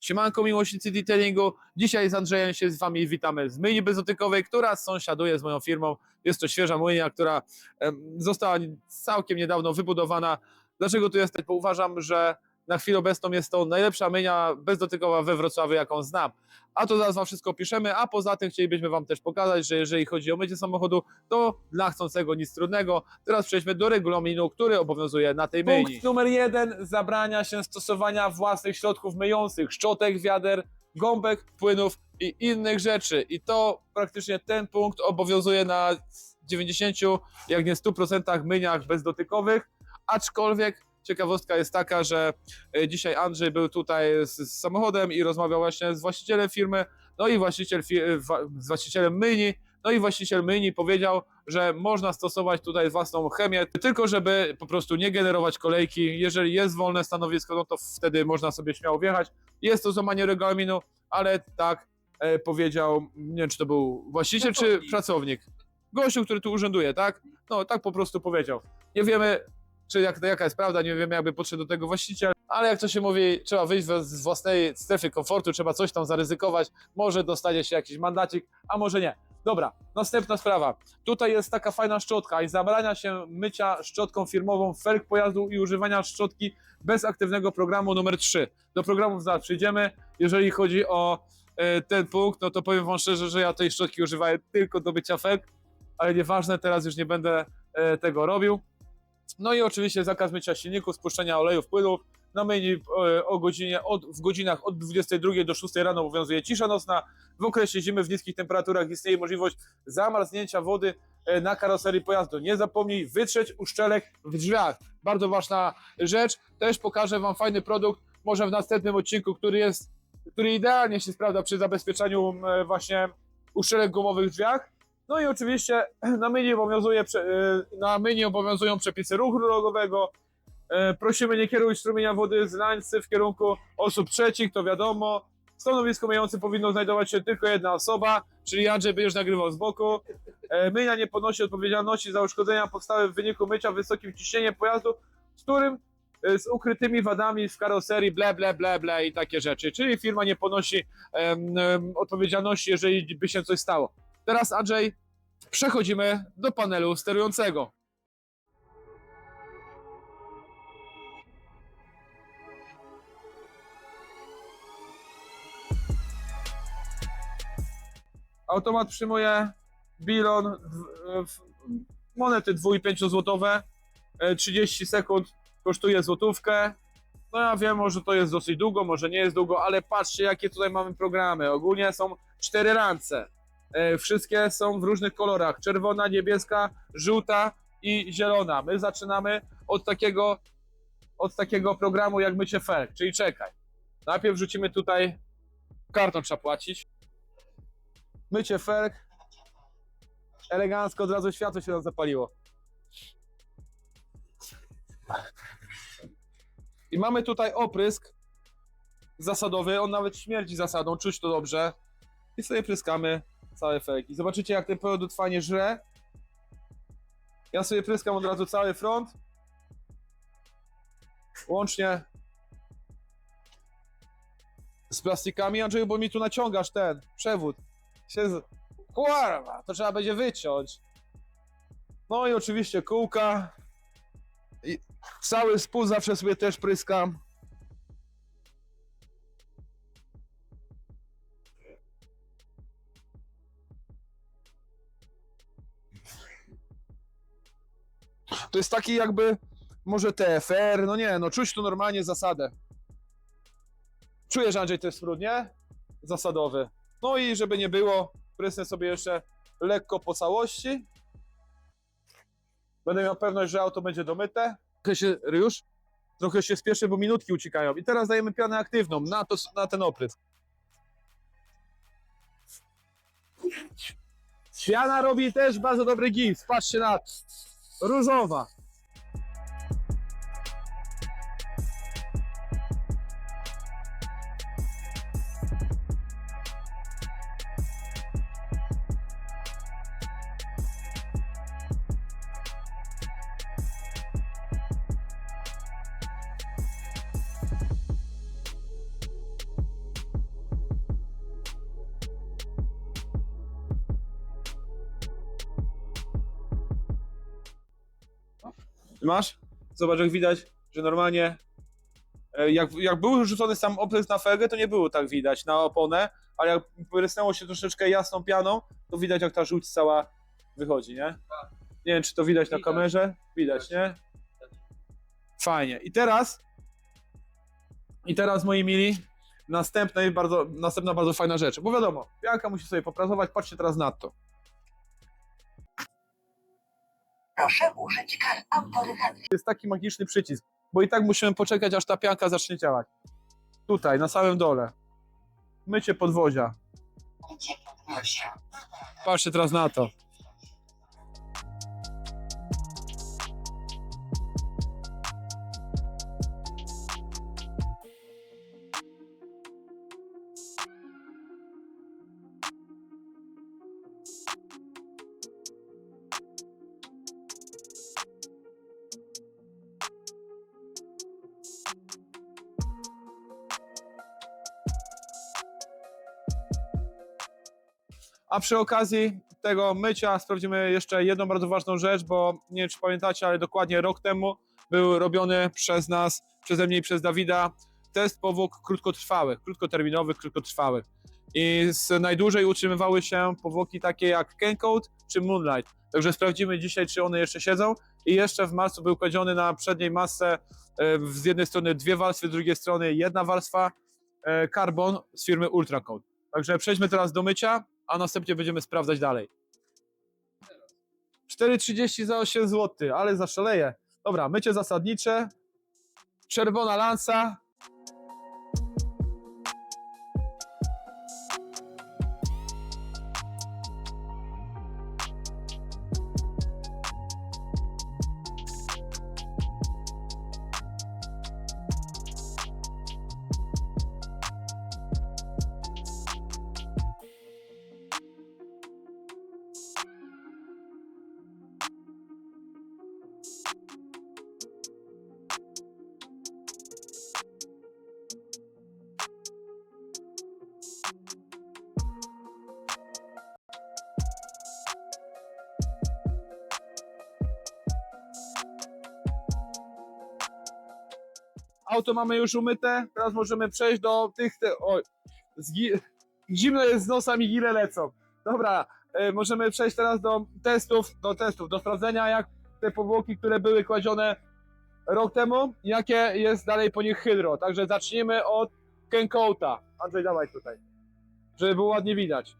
Siemanko miłośnicy detailingu. Dzisiaj z Andrzejem się z Wami witamy z myjni bezotykowej, która sąsiaduje z moją firmą. Jest to świeża myjnia, która została całkiem niedawno wybudowana. Dlaczego tu jestem? Bo uważam, że na chwilę obecną jest to najlepsza myjnia bezdotykowa we Wrocławiu, jaką znam. A to zaraz Wam wszystko piszemy, a poza tym chcielibyśmy Wam też pokazać, że jeżeli chodzi o mycie samochodu, to dla chcącego nic trudnego. Teraz przejdźmy do regulaminu, który obowiązuje na tej myjni. Punkt numer jeden zabrania się stosowania własnych środków myjących, szczotek, wiader, gąbek, płynów i innych rzeczy. I to praktycznie ten punkt obowiązuje na 90, jak nie 100% myjniach bezdotykowych, aczkolwiek ciekawostka jest taka, że e, dzisiaj Andrzej był tutaj z, z samochodem i rozmawiał właśnie z właścicielem firmy, no i właściciel, e, z właścicielem myjni, no i właściciel myjni powiedział, że można stosować tutaj własną chemię, tylko żeby po prostu nie generować kolejki. Jeżeli jest wolne stanowisko, no to wtedy można sobie śmiało wjechać. Jest to złamanie regulaminu, ale tak e, powiedział, nie wiem czy to był właściciel czy Pracownik. pracownik. Gościu, który tu urzęduje, tak? No tak po prostu powiedział. Nie wiemy, czy jak, jaka jest prawda, nie wiemy, jakby podszedł do tego właściciel, ale jak to się mówi, trzeba wyjść z- z własnej strefy komfortu, trzeba coś tam zaryzykować, może dostanie się jakiś mandacik, a może nie. Dobra, następna sprawa. Tutaj jest taka fajna szczotka i zabrania się mycia szczotką firmową felg pojazdu i używania szczotki bez aktywnego programu numer 3. Do programów zaraz przyjdziemy. Jeżeli chodzi o e, ten punkt, no to powiem Wam szczerze, że ja tej szczotki używałem tylko do mycia felg, ale nieważne, teraz już nie będę e, tego robił. No i oczywiście zakaz mycia silników, spuszczenia olejów, płynów. Na myjni e, o godzinie, od, w godzinach od 22 do 6 rano obowiązuje cisza nocna. W okresie zimy w niskich temperaturach istnieje możliwość zamarznięcia wody e, na karoserii pojazdu. Nie zapomnij wytrzeć uszczelek w drzwiach. Bardzo ważna rzecz. Też pokażę Wam fajny produkt, może w następnym odcinku, który jest, który idealnie się sprawdza przy zabezpieczaniu e, właśnie uszczelek gumowych w drzwiach. No i oczywiście na myjni, obowiązuje, e, na myjni obowiązują przepisy ruchu drogowego. E, Prosimy nie kierować strumienia wody z lańcy w kierunku osób trzecich, to wiadomo. W stanowisku powinno znajdować się tylko jedna osoba, czyli Andrzej będziesz nagrywał z boku. E, Myjnia nie ponosi odpowiedzialności za uszkodzenia powstałe w wyniku mycia wysokim ciśnieniem pojazdu, z którym e, z ukrytymi wadami w karoserii, ble, ble, ble, ble i takie rzeczy. Czyli firma nie ponosi em, odpowiedzialności, jeżeli by się coś stało. Teraz Andrzej, przechodzimy do panelu sterującego. Automat przyjmuje bilon, monety 2 i 5 złotowe, e, 30 sekund kosztuje złotówkę. No ja wiem, może to jest dosyć długo, może nie jest długo, ale patrzcie jakie tutaj mamy programy. Ogólnie są cztery rance. E, Wszystkie są w różnych kolorach. Czerwona, niebieska, żółta i zielona. My zaczynamy od takiego, od takiego programu jak mycie felg, czyli czekaj. Najpierw wrzucimy tutaj, kartą trzeba płacić. Mycie felg. Elegancko, od razu światło się nam zapaliło. I mamy tutaj oprysk zasadowy, on nawet śmierdzi zasadą, czuć to dobrze. I sobie pryskamy całe felgi. Zobaczycie jak ten produkt fajnie żre. Ja sobie pryskam od razu cały front. Łącznie z plastikami. Andrzeju, bo mi tu naciągasz ten przewód. Się z... Kurwa, to trzeba będzie wyciąć. No i oczywiście kółka. I cały spół zawsze sobie też pryskam. To jest taki jakby może TFR, no nie, no czuć tu normalnie zasadę. Czujesz Andrzej ten smród, nie? Zasadowy. No i żeby nie było, prysnę sobie jeszcze lekko po całości. Będę miał pewność, że auto będzie domyte. Trochę się, już? Trochę się spieszę, bo minutki uciekają. I teraz dajemy pianę aktywną na, to, na ten oprysk. Piana robi też bardzo dobry gips. Patrzcie na to. Różowa. Masz? Zobacz, jak widać, że normalnie e, jak, jak był rzucony sam oprysk na felgę, to nie było tak widać na oponę, ale jak prysnęło się troszeczkę jasną pianą, to widać jak ta żółć cała wychodzi, nie? Nie wiem, czy to widać na kamerze. Widać, nie? Fajnie. I teraz i teraz, moi mili, następna bardzo, następna bardzo fajna rzecz. Bo wiadomo, pianka musi sobie popracować, patrzcie teraz na to. Proszę użyć kart autoryzacji. jest taki magiczny przycisk, bo i tak musimy poczekać, aż ta pianka zacznie działać. Tutaj, na samym dole. Mycie podwozia. Mycie podwozia. Patrzcie teraz na to. A przy okazji tego mycia sprawdzimy jeszcze jedną bardzo ważną rzecz, bo nie wiem czy pamiętacie, ale dokładnie rok temu był robiony przez nas, przeze mnie i przez Dawida test powłok krótkotrwałych, krótkoterminowych, krótkotrwałych. I z najdłużej utrzymywały się powłoki takie jak Kencoat czy Moonlight. Także sprawdzimy dzisiaj, czy one jeszcze siedzą. I jeszcze w marcu był kładziony na przedniej masce e, z jednej strony dwie warstwy, z drugiej strony jedna warstwa e, carbon z firmy Ultracoat. Także przejdźmy teraz do mycia, a następnie będziemy sprawdzać dalej. 4,30 za 8 zł, ale zaszaleję. Dobra, mycie zasadnicze. Czerwona lansa. Auto mamy już umyte. Teraz możemy przejść do tych. Te, oj, zgi, zimno jest z nosa, mi gile lecą. Dobra, e, możemy przejść teraz do testów, do testów, do sprawdzenia, jak te powłoki, które były kładzione rok temu, jakie jest dalej po nich hydro. Także zacznijmy od Kencoata. Andrzej, dawaj tutaj, żeby było ładnie widać.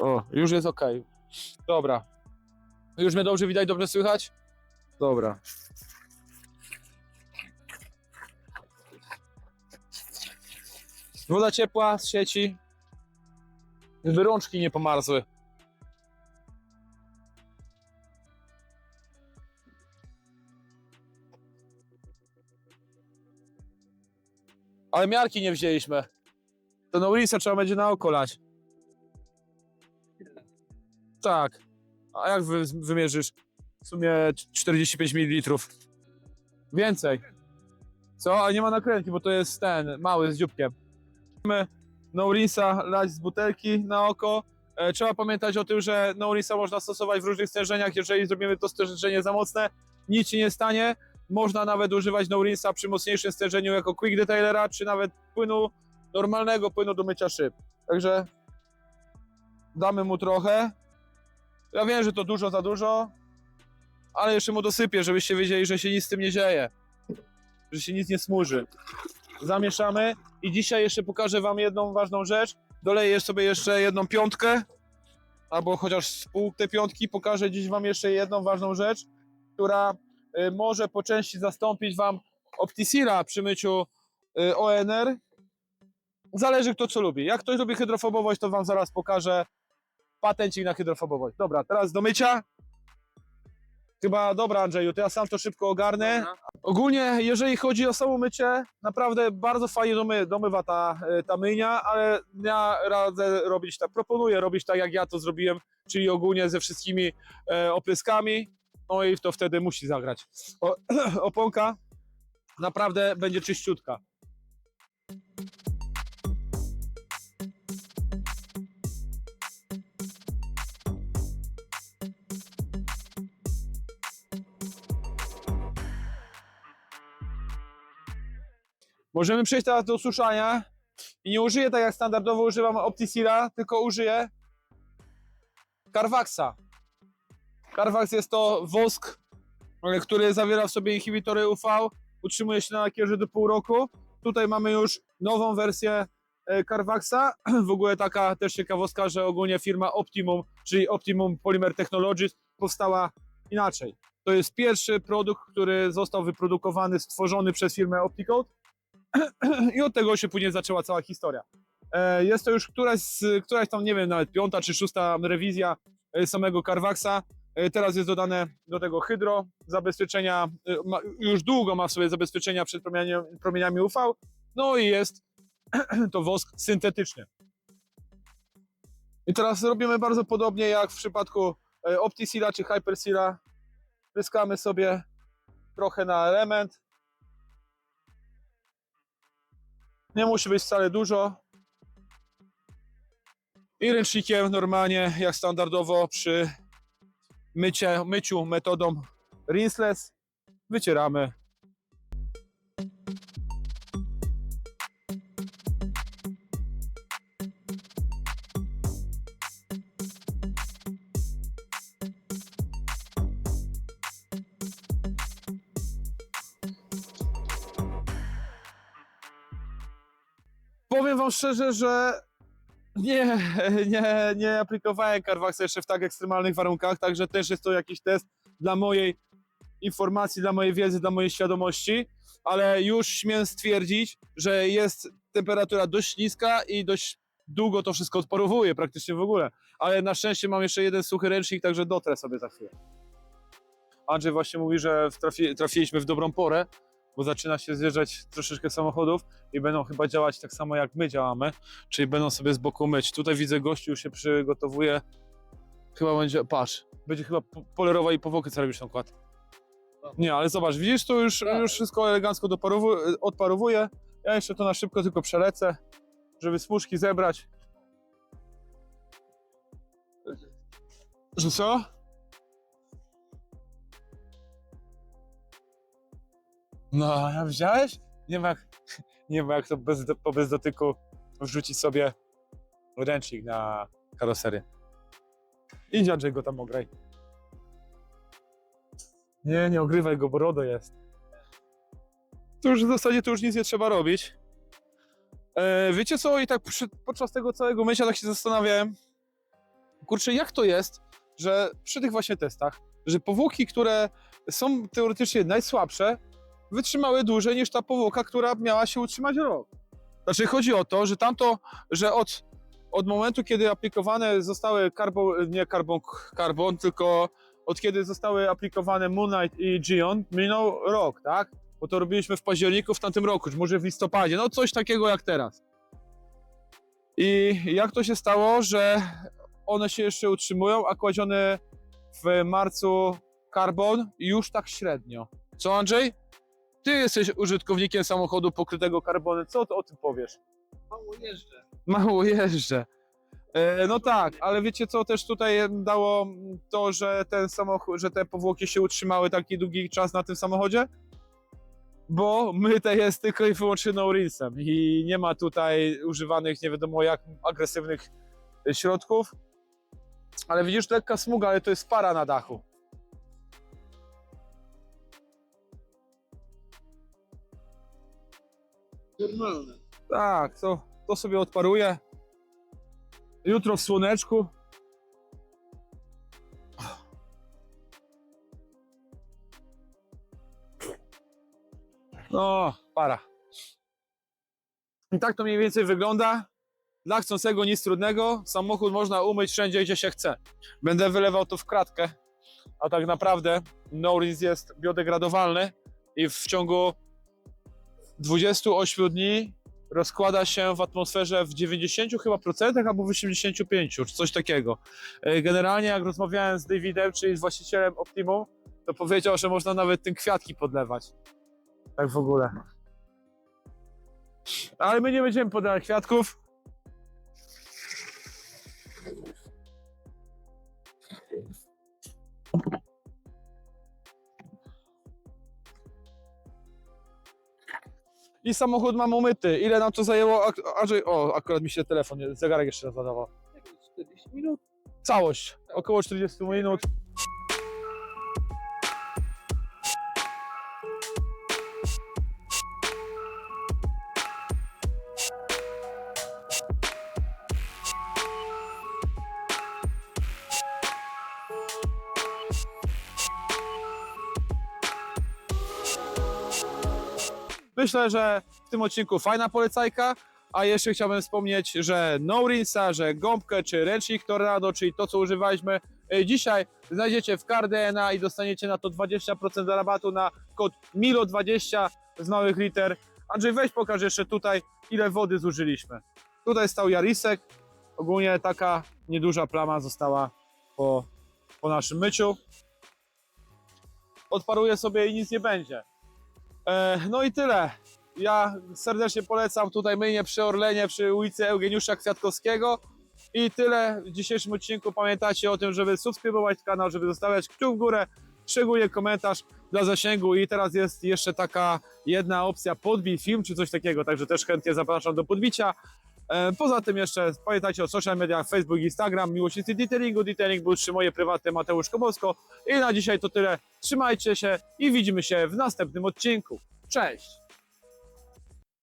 O, już jest ok. Dobra. Już mnie dobrze widać, dobrze słychać? Dobra. Woda ciepła z sieci. Żeby rączki nie pomarzły. Ale miarki nie wzięliśmy. To ulicę trzeba będzie na oko lać. Tak. A jak wy, wymierzysz? W sumie 45 ml. Więcej. Co? A nie ma nakrętki, bo to jest ten, mały z dzióbkiem. Mamy Nourinsa lać z butelki na oko. E, trzeba pamiętać o tym, że Nourinsa można stosować w różnych stężeniach. Jeżeli zrobimy to stężenie za mocne, nic się nie stanie. Można nawet używać Nourinsa przy mocniejszym stężeniu jako quick detailera, czy nawet płynu, normalnego płynu do mycia szyb. Także Damy mu trochę. Ja wiem, że to dużo za dużo, ale jeszcze mu dosypię, żebyście wiedzieli, że się nic z tym nie dzieje. Że się nic nie smuży. Zamieszamy i dzisiaj jeszcze pokażę wam jedną ważną rzecz. Doleję sobie jeszcze jedną piątkę, albo chociaż z pół tej piątki. Pokażę dziś wam jeszcze jedną ważną rzecz, która y, może po części zastąpić wam Optisira przy myciu y, ONR. Zależy kto co lubi. Jak ktoś lubi hydrofobowość, to wam zaraz pokażę patencik na hydrofobowość. Dobra, teraz do mycia. Chyba dobra, Andrzeju, to ja sam to szybko ogarnę. Ogólnie, jeżeli chodzi o samo mycie, naprawdę bardzo fajnie domy, domywa ta, e, ta myjnia, ale ja radzę robić tak, proponuję robić tak, jak ja to zrobiłem, czyli ogólnie ze wszystkimi e, opryskami, no i to wtedy musi zagrać. O, oponka naprawdę będzie czyściutka. Możemy przejść teraz do suszania i nie użyję tak jak standardowo używam Optisila, tylko użyję Carvaxa. Carvax jest to wosk, e, który zawiera w sobie inhibitory UV, utrzymuje się na lakierze do pół roku. Tutaj mamy już nową wersję e, Carvaxa. W ogóle taka też ciekawostka, że ogólnie firma Optimum, czyli Optimum Polymer Technologies powstała inaczej. To jest pierwszy produkt, który został wyprodukowany, stworzony przez firmę Opticode i od tego się później zaczęła cała historia. E, Jest to już któraś, któraś tam, nie wiem, nawet piąta czy szósta rewizja e, samego Carvaxa. E, Teraz jest dodane do tego hydro, zabezpieczenia, już długo ma w sobie zabezpieczenia przed promieniami, UV, no i jest to wosk syntetyczny. I teraz robimy bardzo podobnie jak w przypadku Optisila czy Hypersila. Pryskamy sobie trochę na element, Nie musi być wcale dużo. I ręcznikiem normalnie, jak standardowo przy mycie, myciu metodą rinseless, wycieramy. Powiem wam szczerze, że nie, nie, nie aplikowałem Carvaxa jeszcze w tak ekstremalnych warunkach, także też jest to jakiś test dla mojej informacji, dla mojej wiedzy, dla mojej świadomości, ale już śmiem stwierdzić, że jest temperatura dość niska i dość długo to wszystko odparowuje, praktycznie w ogóle. Ale na szczęście mam jeszcze jeden suchy ręcznik, także dotrę sobie za chwilę. Andrzej właśnie mówi, że trafi, trafiliśmy w dobrą porę, bo zaczyna się zjeżdżać troszeczkę samochodów i będą chyba działać tak samo jak my działamy, czyli będą sobie z boku myć. Tutaj widzę gościu już się przygotowuje. Chyba będzie, patrz, będzie chyba po- polerował i powłokę ceramiczną kładł. Nie, ale zobacz, widzisz, to już, już wszystko elegancko odparowuje. Ja jeszcze to na szybko tylko przelecę, żeby smuszki zebrać. Że co? No, a widziałeś? Nie ma nie ma jak to bez, po bez dotyku wrzucić sobie ręcznik na karoserię. Idź Andrzej go tam ograj. Nie, nie ogrywaj go, bo RODO jest. To już w zasadzie to już nic nie trzeba robić. E, wiecie co? I tak przy, podczas tego całego mycia tak się zastanawiałem. Kurczę, jak to jest, że przy tych właśnie testach, że powłoki, które są teoretycznie najsłabsze, wytrzymały dłużej niż ta powłoka, która miała się utrzymać rok. Znaczy chodzi o to, że tamto, że od, od momentu, kiedy aplikowane zostały carbon, nie carbon, carbon, tylko od kiedy zostały aplikowane Moonlight i Gion, minął rok, tak? Bo to robiliśmy w październiku w tamtym roku, czy może w listopadzie, no coś takiego jak teraz. I jak to się stało, że one się jeszcze utrzymują, a kładzione w marcu carbon już tak średnio. Co Andrzej? Ty jesteś użytkownikiem samochodu pokrytego karbonem, co ty o tym powiesz? Mało jeżdżę. Mało jeżdżę. E, no tak, ale wiecie co też tutaj dało to, że ten samochód, że te powłoki się utrzymały taki długi czas na tym samochodzie? Bo myte jest tylko i wyłącznie no rinsem i nie ma tutaj używanych nie wiadomo jak agresywnych środków. Ale widzisz, lekka smuga, ale to jest para na dachu. Normalne. Tak, to, to sobie odparuje. Jutro w słoneczku. No, para. I tak to mniej więcej wygląda. Dla chcącego nic trudnego. Samochód można umyć wszędzie, gdzie się chce. Będę wylewał to w kratkę, a tak naprawdę no-rinse jest biodegradowalny i w ciągu 28 dni rozkłada się w atmosferze w 90 chyba procentach albo w 85, czy coś takiego. E, Generalnie jak rozmawiałem z Davidem, czyli z właścicielem Optimum, to powiedział, że można nawet tym kwiatki podlewać. Tak w ogóle. Ale my nie będziemy podlewać kwiatków. I samochód mam umyty. Ile nam to zajęło? Ak- Andrzej, o, akurat mi się telefon, zegarek jeszcze rozładował. Jakieś 40 minut. Całość, około 40 minut. Myślę, że w tym odcinku fajna polecajka. A jeszcze chciałbym wspomnieć, że no rinsa, że gąbkę czy ręcznik Tornado, czyli to co używaliśmy e, dzisiaj, znajdziecie w CarDNA i dostaniecie na to 20% rabatu na kod MILO20 z małych liter. Andrzej, weź pokaż jeszcze tutaj, ile wody zużyliśmy. Tutaj stał Jarisek. Ogólnie taka nieduża plama została po, po naszym myciu. Odparuję sobie i nic nie będzie. E, no i tyle. Ja serdecznie polecam tutaj myjnie przy Orlenie, przy ulicy Eugeniusza Kwiatkowskiego. I tyle w dzisiejszym odcinku. Pamiętajcie o tym, żeby subskrybować kanał, żeby zostawiać kciuk w górę, szczególnie komentarz dla zasięgu. I teraz jest jeszcze taka jedna opcja, podbij film czy coś takiego, także też chętnie zapraszam do podbicia. E, Poza tym jeszcze pamiętajcie o social mediach, Facebook, Instagram, Miłośnicy Detailingu, Detailing był moje prywatne Mateusz Kowalsko. I na dzisiaj to tyle. Trzymajcie się i widzimy się w następnym odcinku. Cześć!